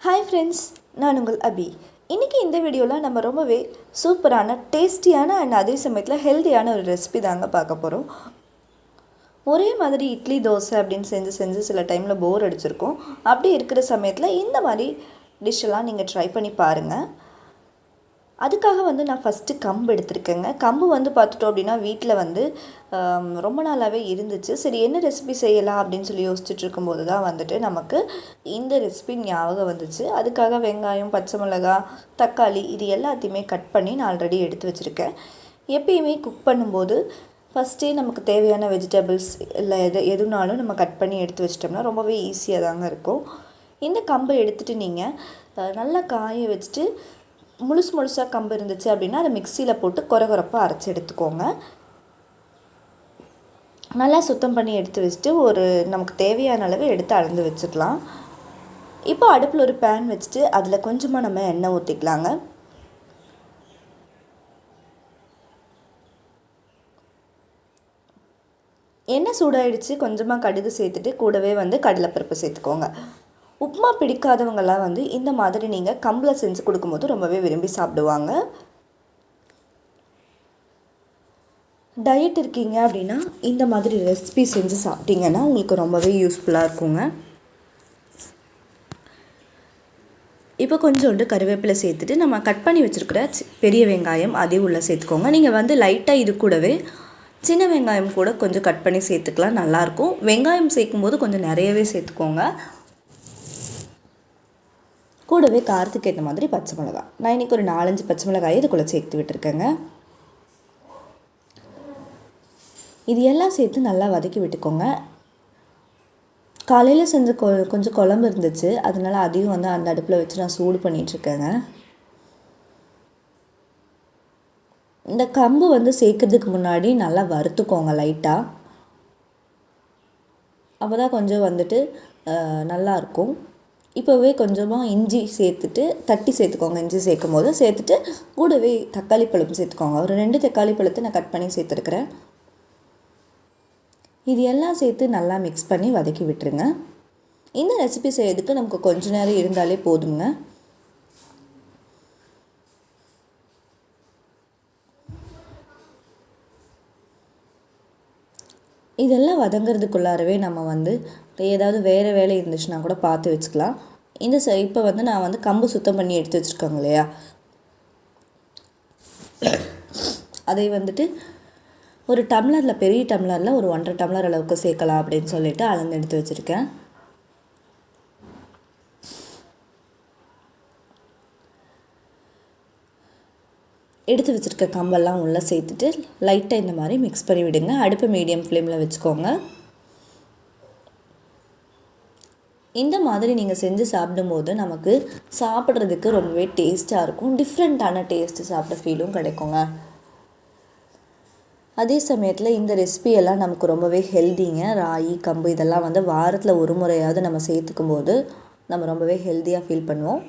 Hi friends நான் உங்கள் அபி. இன்றைக்கி இந்த வீடியோவில் நம்ம ரொம்பவே சூப்பரான டேஸ்டியான அண்ட் அதே சமயத்தில் ஹெல்த்தியான ஒரு ரெசிபி தாங்க பார்க்க போகிறோம் ஒரே மாதிரி இட்லி தோசை அப்படின்னு செஞ்சு செஞ்சு சில டைமில் போர் அடிச்சிருக்கோம். அப்படி இருக்கிற சமயத்தில் இந்த மாதிரி டிஷ்ஷெல்லாம் நீங்கள் ட்ரை பண்ணி பாருங்கள் அதுக்காக வந்து நான் ஃபஸ்ட்டு கம்பு எடுத்திருக்கேங்க. கம்பு வந்து பார்த்துட்டோம் அப்படின்னா வீட்டில் வந்து ரொம்ப நாளாகவே இருந்துச்சு. சரி என்ன ரெசிபி செய்யலாம் அப்படின்னு சொல்லி யோசிச்சுட்டு இருக்கும்போது தான் வந்துட்டு நமக்கு இந்த ரெசிபி ஞாபகம் வந்துச்சு. அதுக்காக வெங்காயம் பச்சை மிளகாய் தக்காளி இது எல்லாத்தையுமே கட் பண்ணி நான் ஆல்ரெடி எடுத்து வச்சுருக்கேன். எப்பயுமே குக் பண்ணும்போது ஃபஸ்ட்டே நமக்கு தேவையான வெஜிடபிள்ஸ் இல்லை எது எதுனாலும் நம்ம கட் பண்ணி எடுத்து வச்சிட்டோம்னா ரொம்பவே ஈஸியாக தாங்க இருக்கும். இந்த கம்பை எடுத்துகிட்டு நீங்கள் நல்லா காய வச்சுட்டு முழுசு முழுசாக கம்பு இருந்துச்சு அப்படின்னா அதை மிக்சியில் போட்டு கொர அரைச்சி எடுத்துக்கோங்க. நல்லா சுத்தம் பண்ணி எடுத்து வச்சுட்டு ஒரு நமக்கு தேவையான அளவு எடுத்து அளந்து வச்சுக்கலாம். இப்போ அடுப்பில் ஒரு பேன் வச்சுட்டு அதில் கொஞ்சமாக நம்ம எண்ணெய் ஊற்றிக்கலாங்க எண்ணெய் சூடாயிடுச்சு கொஞ்சமாக கடுகு சேர்த்துட்டு கூடவே வந்து கடலைப்பருப்பு சேர்த்துக்கோங்க. உப்புமா பிடிக்காதவங்கெல்லாம் வந்து இந்த மாதிரி நீங்கள் கம்பில் செஞ்சு கொடுக்கும்போது ரொம்பவே விரும்பி சாப்பிடுவாங்க. டயட் இருக்கீங்க அப்படின்னா இந்த மாதிரி ரெசிபி செஞ்சு சாப்பிட்டீங்கன்னா உங்களுக்கு ரொம்பவே யூஸ்ஃபுல்லாக இருக்குங்க. இப்போ கொஞ்சோண்டு கருவேப்பிலை சேர்த்துட்டு நம்ம கட் பண்ணி வச்சுருக்கிற சி- பெரிய வெங்காயம் அதையும் உள்ளே சேர்த்துக்கோங்க. நீங்கள் வந்து லைட்டாக இது கூடவே சின்ன வெங்காயம் கூட கொஞ்சம் கட் பண்ணி சேர்த்துக்கலாம் நல்லாயிருக்கும் வெங்காயம் சேர்க்கும்போது கொஞ்சம் நிறையவே சேர்த்துக்கோங்க. கூடவே காரத்துக்கு ஏற்ற மாதிரி பச்சை மிளகாய் நான் இன்றைக்கி ஒரு நாலஞ்சு பச்சை மிளகாயை இதுக்குள்ளே சேர்த்து விட்டுருக்கேங்க. இது எல்லாம் சேர்த்து நல்லா வதக்கி விட்டுக்கோங்க. காலையில் செஞ்ச கொ கொஞ்சம் குழம்பு இருந்துச்சு. அதனால அதையும் வந்து அந்த அடுப்பில் வச்சு நான் சூடு பண்ணிகிட்ருக்கேங்க இந்த கம்பு வந்து சேர்க்கறதுக்கு முன்னாடி நல்லா வறுத்துக்கோங்க லைட்டாக அப்போ தான் கொஞ்சம் வந்துட்டு நல்லாயிருக்கும் இருக்கும். இப்போவே கொஞ்சமாக இஞ்சி சேர்த்துட்டு தட்டி சேர்த்துக்கோங்க. இஞ்சி சேர்க்கும் போது சேர்த்துட்டு கூடவே தக்காளி பழம் சேர்த்துக்கோங்க. ஒரு ரெண்டு தக்காளி பழத்தை நான் கட் பண்ணி சேர்த்துருக்குறேன். இது எல்லாம் சேர்த்து நல்லா மிக்ஸ் பண்ணி வதக்கி விட்டுருங்க. இந்த ரெசிபி செய்யறதுக்கு நமக்கு கொஞ்ச நேரம் இருந்தாலே போதுங்க. இதெல்லாம் வதங்கிறதுக்குள்ளாரவே நம்ம வந்து ஏதாவது வேறு வேலை இருந்துச்சுன்னா கூட பார்த்து வச்சுக்கலாம். இந்த ச இப்போ வந்து நான் வந்து கம்பு சுத்தம் பண்ணி எடுத்து வச்சுருக்கோங்க இல்லையா? அதை வந்துட்டு ஒரு டம்ளரில் பெரிய டம்ளரில் ஒரு ஒன்றரை டம்ளர் அளவுக்கு சேர்க்கலாம் அப்படின்னு சொல்லிட்டு அளந்து எடுத்து வச்சுருக்கேன். எடுத்து வச்சுருக்க கம்பெல்லாம் உள்ளே சேர்த்துட்டு லைட்டாக இந்த மாதிரி மிக்ஸ் பண்ணி விடுங்க. அடுப்பு மீடியம் ஃப்ளேமில் வச்சுக்கோங்க. இந்த மாதிரி நீங்கள் செஞ்சு சாப்பிடும்போது நமக்கு சாப்பிட்றதுக்கு ரொம்பவே டேஸ்ட்டாக இருக்கும். டிஃப்ரெண்ட்டான டேஸ்ட்டு சாப்பிட்ட ஃபீலும் கிடைக்குங்க. அதே சமயத்தில் இந்த ரெசிபியெல்லாம் நமக்கு ரொம்பவே ஹெல்திங்க ராகி கம்பு இதெல்லாம் வந்து வாரத்தில் ஒரு முறையாவது நம்ம சேர்த்துக்கும் போது நம்ம ரொம்பவே ஹெல்த்தியாக ஃபீல் பண்ணுவோம்.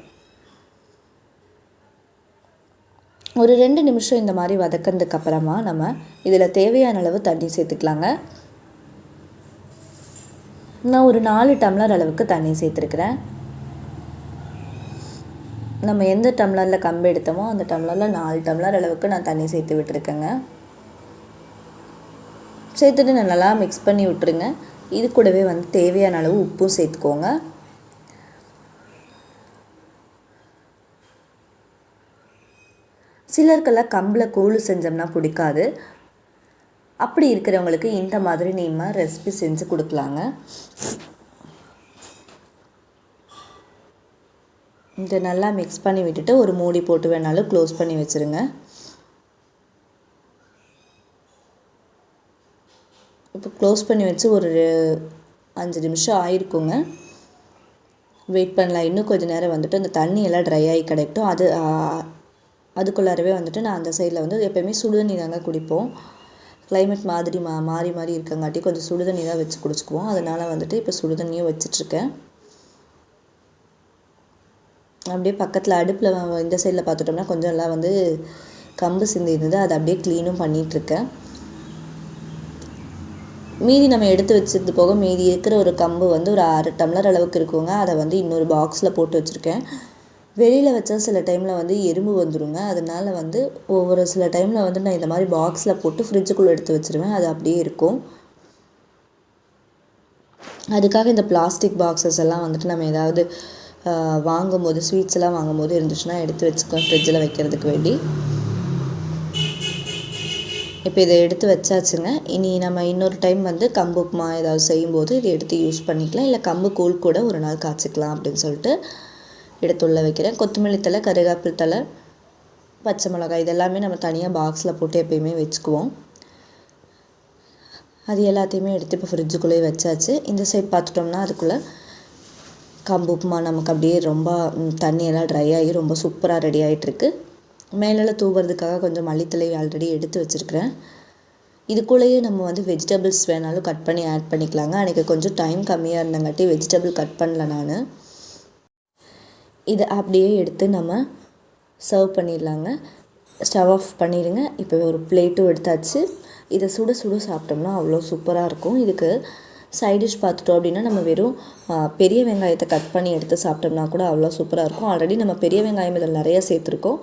ஒரு ரெண்டு நிமிஷம் இந்த மாதிரி வதக்கிறதுக்கு அப்புறமா நம்ம இதில் தேவையான அளவு தண்ணி சேர்த்துக்கலாங்க. நான் ஒரு நாலு டம்ளர் அளவுக்கு தண்ணி சேர்த்துருக்குறேன். நம்ம எந்த டம்ளரில் கம்பு எடுத்தோமோ அந்த டம்ளரில் நாலு டம்ளர் அளவுக்கு நான் தண்ணி சேர்த்து விட்டுருக்கேங்க. சேர்த்துட்டு நல்லா மிக்ஸ் பண்ணி விட்டுருங்க. இது கூடவே வந்து தேவையான அளவு உப்பும் சேர்த்துக்கோங்க. சிலருக்கெல்லாம் கம்பில் கூழ் செஞ்சோம்னா பிடிக்காது அப்படி இருக்கிறவங்களுக்கு இந்த மாதிரி நீங்கள் ரெசிபி செஞ்சு கொடுக்கலாங்க. இதை நல்லா மிக்ஸ் பண்ணி விட்டுட்டு ஒரு மூடி போட்டு வேணாலும் க்ளோஸ் பண்ணி வச்சுருங்க. இப்போ க்ளோஸ் பண்ணி வச்சு ஒரு அஞ்சு நிமிஷம் ஆயிருக்குங்க. வெயிட் பண்ணலாம். இன்னும் கொஞ்சம் நேரம் வந்துட்டு அந்த தண்ணி எல்லாம் ட்ரை ஆகி கிடைக்கட்டும். அது அதுக்குள்ளாரவே வந்துட்டு நான் அந்த சைடில் வந்து எப்போயுமே சுடுதண்ணி தாங்க குடிப்போம். கிளைமேட் மாதிரி மா மாறி மாறி இருக்கங்காட்டி கொஞ்சம் சுடுதண்ணி தான் வச்சு குடிச்சுக்குவோம். அதனால் வந்துட்டு இப்போ சுடுதண்ணியும் வச்சிட்ருக்கேன். அப்படியே பக்கத்தில் அடுப்பில் இந்த சைடில் பார்த்துட்டோம்னா கொஞ்சம் எல்லாம் வந்து கம்பு சிந்தி இருந்தது அதை அப்படியே க்ளீனும் பண்ணிகிட்ருக்கேன் மீதி நம்ம எடுத்து வச்சது போக மீதி இருக்கிற ஒரு கம்பு வந்து ஒரு அரை டம்ளர் அளவுக்கு இருக்குங்க. அதை வந்து இன்னொரு பாக்ஸில் போட்டு வச்சுருக்கேன். வெளியில் வச்சா சில டைமில் வந்து எறும்பு வந்துடுங்க அதனால வந்து ஒவ்வொரு சில டைமில் வந்து நான் இந்த மாதிரி பாக்ஸில் போட்டு ஃப்ரிட்ஜுக்குள்ளே எடுத்து வச்சுருவேன். அது அப்படியே இருக்கும். அதுக்காக இந்த பிளாஸ்டிக் பாக்ஸஸ் எல்லாம் வந்துட்டு நம்ம ஏதாவது வாங்கும் வாங்கும்போது ஸ்வீட்ஸ் எல்லாம் வாங்கும்போது இருந்துச்சுன்னா எடுத்து வச்சுக்கோ ஃப்ரிட்ஜில் வைக்கிறதுக்கு வேண்டி. இப்போ இதை எடுத்து வச்சாச்சுங்க. இனி நம்ம இன்னொரு டைம் வந்து கம்பு உப்புமா ஏதாவது செய்யும்போது இதை எடுத்து யூஸ் பண்ணிக்கலாம். இல்லை கம்பு கூழ் கூட ஒரு நாள் காய்ச்சிக்கலாம் அப்படின்னு சொல்லிட்டு எடுத்துள்ள வைக்கிறேன். கொத்தமல்லி தழை கருகாப்பில் தழை பச்சை மிளகாய் இதெல்லாமே நம்ம தனியாக பாக்ஸில் போட்டு எப்பயுமே வச்சுக்குவோம். அது எல்லாத்தையுமே எடுத்து இப்போ ஃப்ரிட்ஜுக்குள்ளேயே வச்சாச்சு. இந்த சைட் பார்த்துட்டோம்னா அதுக்குள்ளே கம்பு உப்புமா நமக்கு அப்படியே ரொம்ப தண்ணியெல்லாம் ட்ரை ஆகி ரொம்ப சூப்பராக ரெடி ஆகிட்டுருக்கு மேலெல்லாம் தூவுறதுக்காக கொஞ்சம் மல்லித்தலை ஆல்ரெடி எடுத்து வச்சுருக்கிறேன். இதுக்குள்ளேயே நம்ம வந்து வெஜிடபிள்ஸ் வேணாலும் கட் பண்ணி ஆட் பண்ணிக்கலாங்க. அன்றைக்கி கொஞ்சம் டைம் கம்மியாக இருந்தங்காட்டி வெஜிடபிள் கட் பண்ணல நான். இதை அப்படியே எடுத்து நம்ம சர்வ் பண்ணிடலாங்க. ஸ்டவ் ஆஃப் பண்ணிடுங்க. இப்போ ஒரு பிளேட்டும் எடுத்தாச்சு. இதை சுட சுட சாப்பிட்டோம்னா அவ்வளோ சூப்பராக இருக்கும். இதுக்கு சைட் டிஷ் பார்த்துட்டோம் அப்படின்னா நம்ம வெறும் பெரிய வெங்காயத்தை கட் பண்ணி எடுத்து சாப்பிட்டோம்னா கூட அவ்வளோ சூப்பராக இருக்கும். ஆல்ரெடி நம்ம பெரிய வெங்காயம் இதில் நிறைய சேர்த்துருக்கோம்.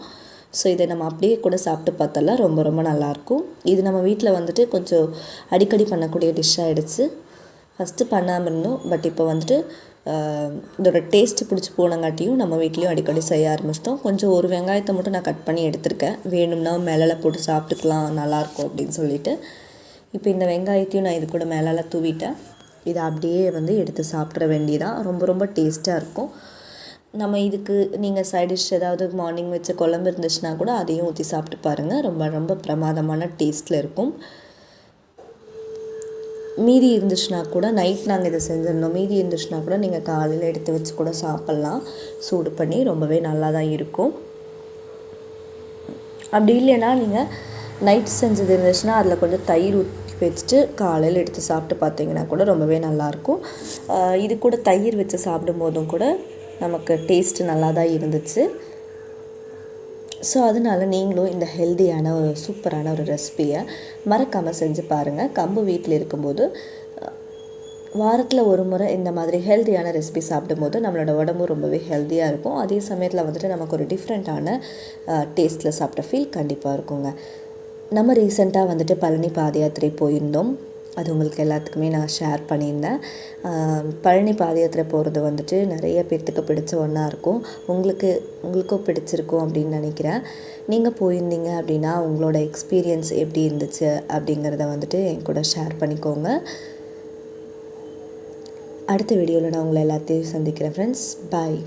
ஸோ இதை நம்ம அப்படியே கூட சாப்பிட்டு பார்த்தலாம் ரொம்ப ரொம்ப நல்லாயிருக்கும் இது நம்ம வீட்டில் வந்துட்டு கொஞ்சம் அடிக்கடி பண்ணக்கூடிய டிஷ் ஆகிடுச்சு ஃபஸ்ட்டு பண்ணாமல் இருந்தோம். பட் இப்போ வந்துட்டு இதோட டேஸ்ட் பிடிச்சி போனங்காட்டியும் நம்ம வீட்லேயும் அடிக்கடி செய்ய ஆரம்பிச்சிட்டோம். கொஞ்சம் ஒரு வெங்காயத்தை மட்டும் நான் கட் பண்ணி எடுத்திருக்கேன். வேணும்னா மேலால் போட்டு சாப்பிட்டுக்கலாம் நல்லாயிருக்கும் அப்படின்னு சொல்லிட்டு. இப்போ இந்த வெங்காயத்தையும் நான் இது கூட மேலால் தூவிட்டேன். இதை அப்படியே வந்து எடுத்து சாப்பிட்ற வேண்டியதான் ரொம்ப ரொம்ப டேஸ்ட்டாக இருக்கும். நம்ம இதுக்கு நீங்கள் சைட் டிஷ் ஏதாவது மார்னிங் வச்ச குழம்பு இருந்துச்சுன்னா கூட அதையும் ஊற்றி சாப்பிட்டு பாருங்கள் ரொம்ப ரொம்ப பிரமாதமான டேஸ்ட்டில் இருக்கும். மீதி இருந்துச்சுன்னா கூட நைட் நாங்கள் இதை செஞ்சிருந்தோம். மீதி இருந்துச்சுன்னா கூட நீங்கள் காலையில் எடுத்து வச்சு கூட சாப்பிட்லாம். சூடு பண்ணி ரொம்பவே நல்லா தான் இருக்கும். அப்படி இல்லைன்னா நீங்கள் நைட் செஞ்சது இருந்துச்சுன்னா அதில் கொஞ்சம் தயிர் ஊற்றி வச்சுட்டு காலையில் எடுத்து சாப்பிட்டு பார்த்தீங்கன்னா கூட ரொம்பவே நல்லாயிருக்கும். இது கூட தயிர் வச்சு சாப்பிடும் போதும் கூட நமக்கு டேஸ்ட்டு நல்லா தான் இருந்துச்சு. ஸோ அதனால நீங்களும் இந்த ஹெல்தியான ஒரு சூப்பரான ஒரு ரெசிபியை மறக்காமல் செஞ்சு பாருங்கள் கம்பு வீட்டில் இருக்கும்போது வாரத்தில் ஒரு முறை இந்த மாதிரி ஹெல்த்தியான ரெசிபி சாப்பிடும்போது நம்மளோட உடம்பு ரொம்பவே ஹெல்த்தியாக இருக்கும். அதே சமயத்தில் வந்துட்டு நமக்கு ஒரு டிஃப்ரெண்ட்டான டேஸ்ட்டில் சாப்பிட்ட ஃபீல் கண்டிப்பாக இருக்குங்க. நம்ம ரீசெண்டாக வந்துட்டு பழனி பாதயாத்திரை போயிருந்தோம். அது உங்களுக்கு எல்லாத்துக்குமே நான் ஷேர் பண்ணியிருந்தேன். பழனி பாத யாத்திரை போகிறது வந்துட்டு நிறைய பேர்த்துக்கு பிடிச்ச ஒன்றா இருக்கும். உங்களுக்கு உங்களுக்கும் பிடிச்சிருக்கும் அப்படின்னு நினைக்கிறேன். நீங்கள் போயிருந்தீங்க அப்படின்னா உங்களோட எக்ஸ்பீரியன்ஸ் எப்படி இருந்துச்சு அப்படிங்கிறத வந்துட்டு என் கூட ஷேர் பண்ணிக்கோங்க. அடுத்த வீடியோவில் நான் உங்களை எல்லாத்தையும் சந்திக்கிறேன் ஃப்ரெண்ட்ஸ் பாய்